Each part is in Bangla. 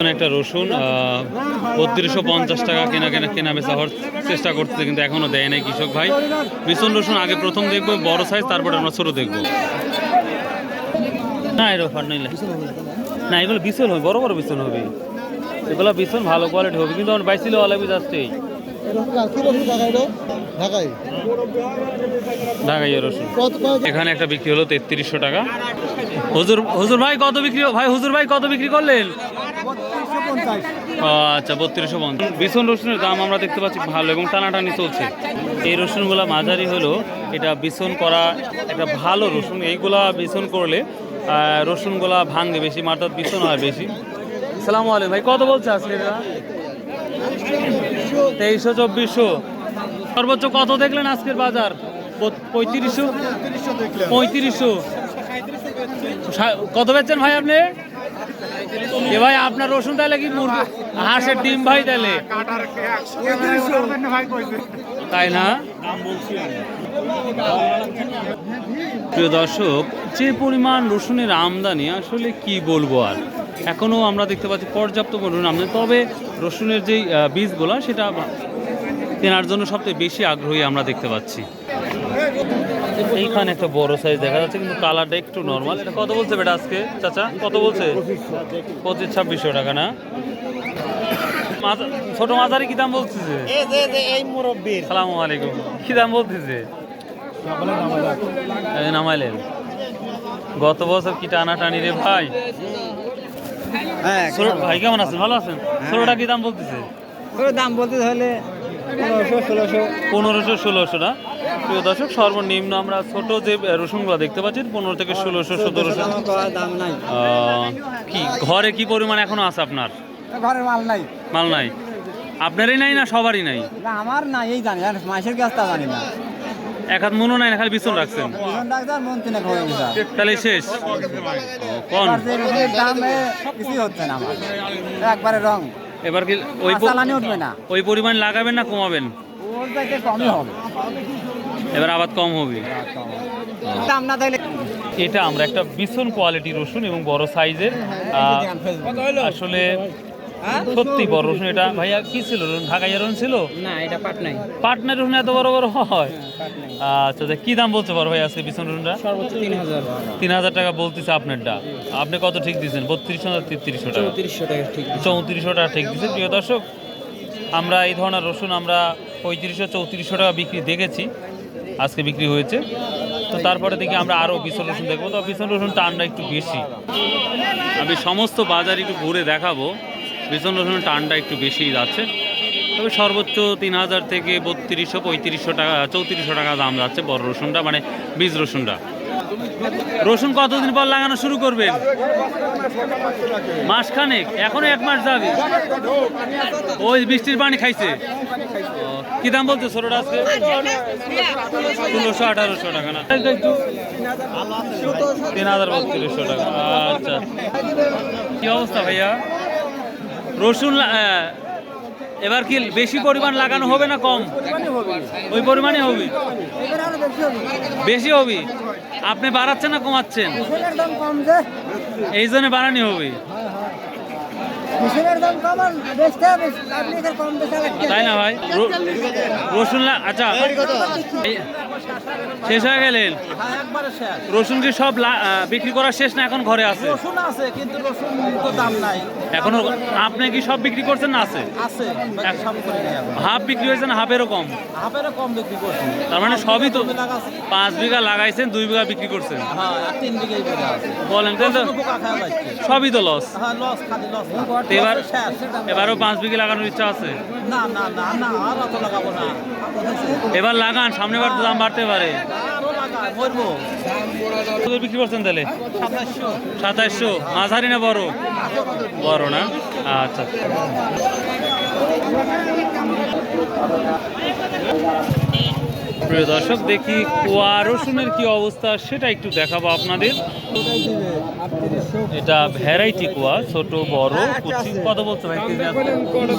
একটা রসুন বত্রিশশো পঞ্চাশ টাকা কেনা কেনা কেনা বেচা হওয়ার চেষ্টা করতেছে, কিন্তু এখনও দেয় নাই কৃষক ভাই। ভীষণ রসুন আগে প্রথম দেখব, বড় সাইজ তারপরে আমরা ছোট দেখব। না এর অফার নইলে। না, এগুলো বিছন হবে, বড় বড় বিছন হবে। এগুলো বিছন ভালো কোয়ালিটি হবে, কিন্তু আমার বাইছিল অলাবি যাচ্ছে। ঢাকাই রসুন। এখানে একটা বিক্রি হলো তেত্রিশশো টাকা। হুজুর হুজুর ভাই কত বিক্রি ভাই হুজুর ভাই কত বিক্রি করলেন? আচ্ছা বত্রিশশো পঞ্চাশ। বিছন রসুনের দাম আমরা দেখতে পাচ্ছি ভালো এবং টানাটানি চলছে। এই রসুনগুলা মাঝারি হলো এটা বিছন করা একটা ভালো রসুন। এইগুলা বিছন করলে রসুনগুলা ভাঙবে বেশি মাথার বিছন হয় বেশি। সালামু আলাইকুম ভাই কত বলছে আজকে এটা? তেইশশো, চব্বিশশো। সর্বোচ্চ কত দেখলেন আজকের বাজার? পঁয়- পঁয়ত্রিশশো? পঁয়ত্রিশশো। কত বেচছেন ভাই আপনি? এ ভাই, আপনার রসুন তাহলে কি হাঁসের ডিম ভাই তাহলে তাই না? প্রিয় দর্শক, যে পরিমাণ রসুনের আমদানি, আসলে কি বলব আর? এখনও আমরা দেখতে পাচ্ছি পর্যাপ্ত পরিমাণ আমদানি তবে রসুনের যেই বীজগুলো সেটা কেনার জন্য সবচেয়ে বেশি আগ্রহী আমরা দেখতে পাচ্ছি। এইখানে একটা বড় সাইজ দেখা যাচ্ছে কিন্তু কালারটা একটু নর্মাল এটা কত বলছে বেটা আজকে চাচা? কত বলছে? পঁচিশ ছাব্বিশশো টাকা না? ছোট মাঝারি কি দাম বলতেছে? এই মুরব্বীর। সালামু আলাইকুম। কি দাম বলতেছে? এই নামাইলেন। গত বছর কি টানা টানি রে ভাই? হ্যাঁ ভাই কেমন আছেন? ভালো আছেন? ছোটটা কি দাম বলতেছে? ওর দাম বলতে হলে পনেরোশো ষোলোশো। পনেরোশো ষোলোশো না? প্রিয় দর্শক সর্বনিম্ন আমরা ছোট যে রসুনগুলো দেখতে পাচ্ছি পনেরো থেকে ষোলোশো সতেরোশো। দাম নাই। কি ঘরে কি পরিমাণ এখনও আছে আপনার? ঘরের মাল নাই। মাল নাই। আপনারই নাই না সবারই নাই? আমার না এই জানি মাসের তা জানি না। এক হাত মনও নাই খালি বিছন রাখছেন। মন হয়ে তাহলে শেষ। কোন? একবারে রং। এবার কি ওই চালানি উঠবে না। ওই পরিমাণ লাগাবেন না কমাবেন? ওর চাইতে কমই হবে। এবার আবার কম হবে। দাম না তাইলে এটা আমরা একটা ভীষণ কোয়ালিটি রসুন এবং বড় সাইজের আসলে সত্যি বড় রসুন এটা ভাইয়া কি ছিল? ঢাকাইয়া রসুন ছিল? না এটা পাট নাই। পাটনার রসুন এত বড় বড় হয়? আচ্ছা তা কি দাম বলছে বড় ভাই আজকে ভীষণ রসুনটা? সর্বোচ্চ তিন হাজার। তিন হাজার টাকা বলতেছে আপনারটা। আপনি কত ঠিক দিচ্ছেন বত্রিশশো না তেত্রিশশো টাকা? চৌত্রিশশো টাকা ঠিক চৌত্রিশশো টাকা ঠিক দিচ্ছে প্রিয় দর্শক আমরা এই ধরনের রসুন আমরা পঁয়ত্রিশশো চৌত্রিশশো টাকা বিক্রি দেখেছি। আজকে বিক্রি হয়েছে। তো তারপরে দেখি আমরা আরও বিশন রসুন দেখব। তো বিশন রসুন টানটা একটু বেশি। আমি সমস্ত বাজার একটু ঘুরে দেখাবো। বিশন রসুনের টানটা একটু বেশি যাচ্ছে। তবে সর্বোচ্চ তিন হাজার থেকে বত্রিশশো, পঁয়ত্রিশশো টাকা, চৌত্রিশশো টাকা দাম যাচ্ছে বড় রসুনটা মানে বীজ রসুনটা। রসুন কতদিন পর লাগানো শুরু করবেন? মাসখানেক, এখনও এক মাস যাবে। ওই বৃষ্টির পানি খাইছে? কি দাম বলছে ছোটটা আজকে? ষোলোশো, আঠারোশো টাকা না? তিন হাজার, বত্রিশশো টাকা। আচ্ছা। কি অবস্থা ভাইয়া? রসুন এবার কি বেশি পরিমাণ লাগানো হবে না কম? ওই পরিমাণে হবে। বেশি হবে? আপনি বাড়াচ্ছেন না কমাচ্ছেন? দাম কম যে। এই জন্য বাড়ানি হবে। তাই না ভাই? রসুন আচ্ছা। শেষ হয়ে গেলেন? হ্যাঁ একবারে শেষ। রসুন কি সব বিক্রি করা শেষ না এখন ঘরে আছে? রসুন আছে কিন্তু রসুন তো দাম নাই। এখনও আপনি কি সব বিক্রি করছেন না আছে? আছে হাফ বিক্রি হয়েছে না হাফেরও কম? হাফেরও কম বিক্রি করছি। তার মানে সবই তো পাঁচ বিঘা লাগাইছেন দুই বিঘা বিক্রি করছেন। হ্যাঁ তিন বিঘাই করে আছে। বলেন তাহলে তো সবই তো লস হ্যাঁ লস খালি লস তো এবার শেষ। এবারও পাঁচ বিঘা লাগানোর ইচ্ছা আছে? না না না না আর অত লাগাবো না। এবার লাগান সামনেবার তো দাম বাড়তে পারে। আরও লাগাই মরবো কত বিক্রি করছেন তাহলে? সাতাশশো মাঝারি না বড়? বড় না? আচ্ছা। প্রিয় দর্শক দেখি কুয়া রসুনের কি অবস্থা সেটা একটু দেখাবো আপনাদের। এটা ভ্যারাইটি কুয়া ছোট বড় কুচি কত বলছো ভাই?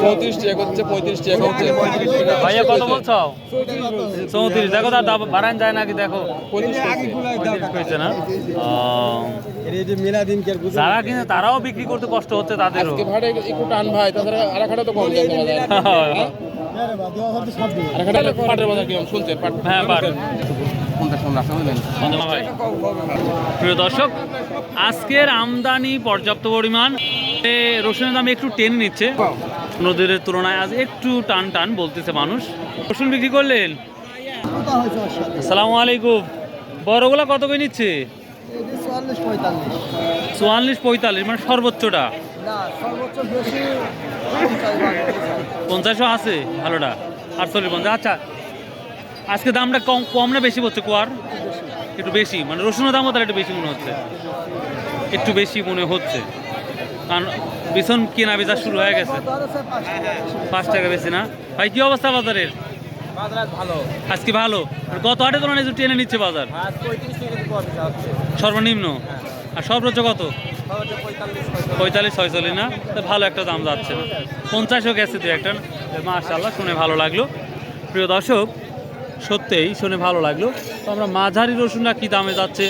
চৌত্রিশ টাকা হচ্ছে পঁয়ত্রিশ টাকা হচ্ছে ভাইয়া কত বলছো? চৌত্রিশ। দেখো দাদা বাড়ান যায় নাকি দেখো। পঁয়ত্রিশ পঁয়ত্রিশ হয়েছে না? যারা কিনে তারাও বিক্রি করতে কষ্ট হচ্ছে তাদেরও। একটু টান ভাই তাছাড়া তো কম হ্যাঁ প্রিয় দর্শক আজকের আমদানি পর্যাপ্ত পরিমাণ। রসুনের দাম একটু টেনে নিচ্ছে। নদীর তুলনায় আজ একটু টান টান বলতেছে মানুষ। রসুন বিক্রি করলেন। আসসালামু আলাইকুম। বড়গুলা কত করে নিচ্ছে? চুয়াল্লিশ পঁয়তাল্লিশ। চুয়াল্লিশ পঁয়তাল্লিশ মানে সর্বোচ্চটা। পঞ্চাশও আছে ভালোটা। আটচল্লিশ পঞ্চাশ আচ্ছা। আজকে দামটা কম কম না বেশি পড়ছে কোয়ার? একটু বেশি মানে রসুনের দামও তার একটু বেশি মনে হচ্ছে। একটু বেশি মনে হচ্ছে। কারণ ভীষণ কেনা বেচা শুরু হয়ে গেছে। পাঁচ টাকা বেশি না? ভাই কি অবস্থা বাজারের? ভালো। আজকে ভালো? গত হাটে তুলনায় একটু টেনে নিচ্ছে বাজার? সর্বনিম্ন? আর সর্বোচ্চ কত? পঁয়তাল্লিশ ছয়চল্লিশ না? ভালো একটা দাম যাচ্ছে। না পঞ্চাশও গেছে দু একটা। মাশাল্লাহ শুনে ভালো লাগল। প্রিয় দর্শক সত্যিই শুনে ভালো লাগল। তো আমরা মাঝারি রসুনটা কী দামে যাচ্ছে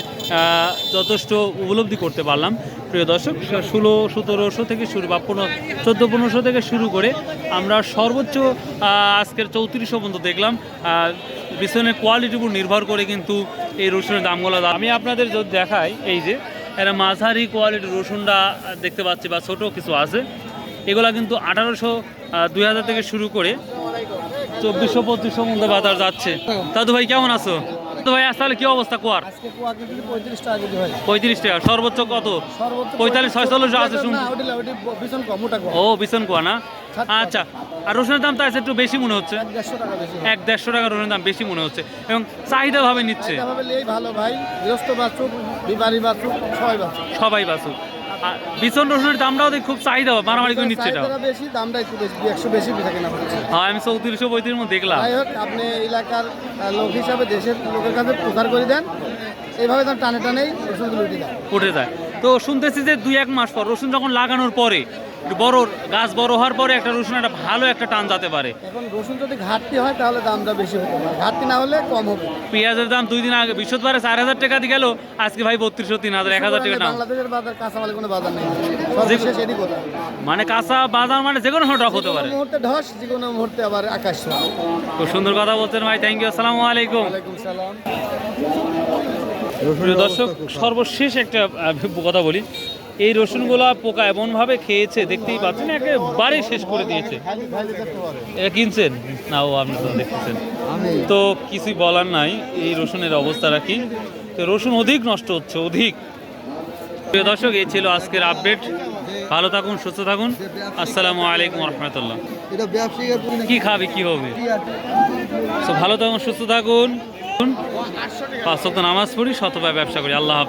যথেষ্ট উপলব্ধি করতে পারলাম। প্রিয় দর্শক ষোলো সতেরোশো থেকে শুরু বা পনেরো চোদ্দ পনেরোশো থেকে শুরু করে আমরা সর্বোচ্চ আজকের চৌত্রিশশো পর্যন্ত দেখলাম। আহ, বিছনের কোয়ালিটির উপর নির্ভর করে কিন্তু এই রসুনের দামগুলো দাম- আমি আপনাদের যদি দেখাই এই যে এরা মাঝারি কোয়ালিটির রসুনটা দেখতে পাচ্ছি বা ছোট কিছু আছে। এগুলা কিন্তু আঠারোশো দুই হাজার থেকে শুরু করে চব্বিশশো পঁচিশশো মধ্যে বাজার যাচ্ছে। দাদু ভাই কেমন আছো? ভাই আজ তাহলে কি অবস্থা কোয়ার? পঁয়ত্রিশ টাকা সর্বোচ্চ কত? পঁয়তাল্লিশ ছয়চল্লিশ আছে ও কোয়া না? আচ্ছা আর রসুনের দাম তো আছে একটু বেশি মনে হচ্ছে। এক দেড়শো টাকা রসুনের দাম বেশি মনে হচ্ছে। এবং চাহিদা ভাবে নিচ্ছে ভাবে ভালো ভাই বিবারি বাচ্চুক সবাই বাচ্চুক সবাই বাসুক আর বিছন রসুনের দামটাও খুব চাহিদা মারামারি করে নিচ্ছে এটা বেশি দামটা একটু বেশি একশো বেশি বেচা কেনা হচ্ছে হ্যাঁ আমি চৌত্রিশশো পঁয়ত্রিশ মধ্যে দেখলাম। যাই হোক আপনি এলাকার লোক হিসাবে দেশের লোকের কাছে প্রচার করে দেন। এইভাবে তার টানে টানেই রসুনগুলো উঠে যায়। উঠে যায়। তো শুনতেছি যে দুই এক মাস পর রসুন যখন লাগানোর পরে বড় গাছ বড় হওয়ার পরে একটা রসুন একটা ভালো একটা টান যেতে পারে। এখন রসুন যদি ঘাটতি হয় তাহলে দামটা বেশি হতে পারে। ঘাটতি না হলে কম হবে। পেঁয়াজের দাম দুই দিন আগে বৃহস্পতিবারে চার হাজার টাকা দিয়ে গেল আজকে ভাই বত্রিশশো তিন হাজার এক হাজার টাকা দাম। বাংলাদেশের বাজার কাঁচামালের কোনো বাজার নেই। সর্বশেষ এটি কথা। মানে কাঁচা বাজার মানে যে কোনো ডক হতে পারে। মুহূর্তে ধস যে কোনো মুহূর্তে আবার আকাশ খুব সুন্দর কথা বলছেন ভাই থ্যাংক ইউ আসসালামু আলাইকুম। ওয়ালাইকুম সালাম। প্রিয় দর্শক সর্বশেষ একটা কথা বলি। এই রসুনগুলা পোকা এমনভাবে খেয়েছে দেখতেই পাচ্ছেন একেবারে শেষ করে দিয়েছে। এটা কিনছেন? না ও আপনি তো দেখতেছেন। তো কিছুই বলার নাই এই রসুনের অবস্থাটা কি তো রসুন অধিক নষ্ট হচ্ছে অধিক। প্রিয় দর্শক এই ছিল আজকের আপডেট। ভালো থাকুন সুস্থ থাকুন। আসসালামু আলাইকুম রহমতুল্লাহ। কি খাবে কি হবে? তো ভালো থাকুন সুস্থ থাকুন। পাঁচ নামাজ পড়ি শতভাবে ব্যবসা করি। আল্লাহ হাফেজ।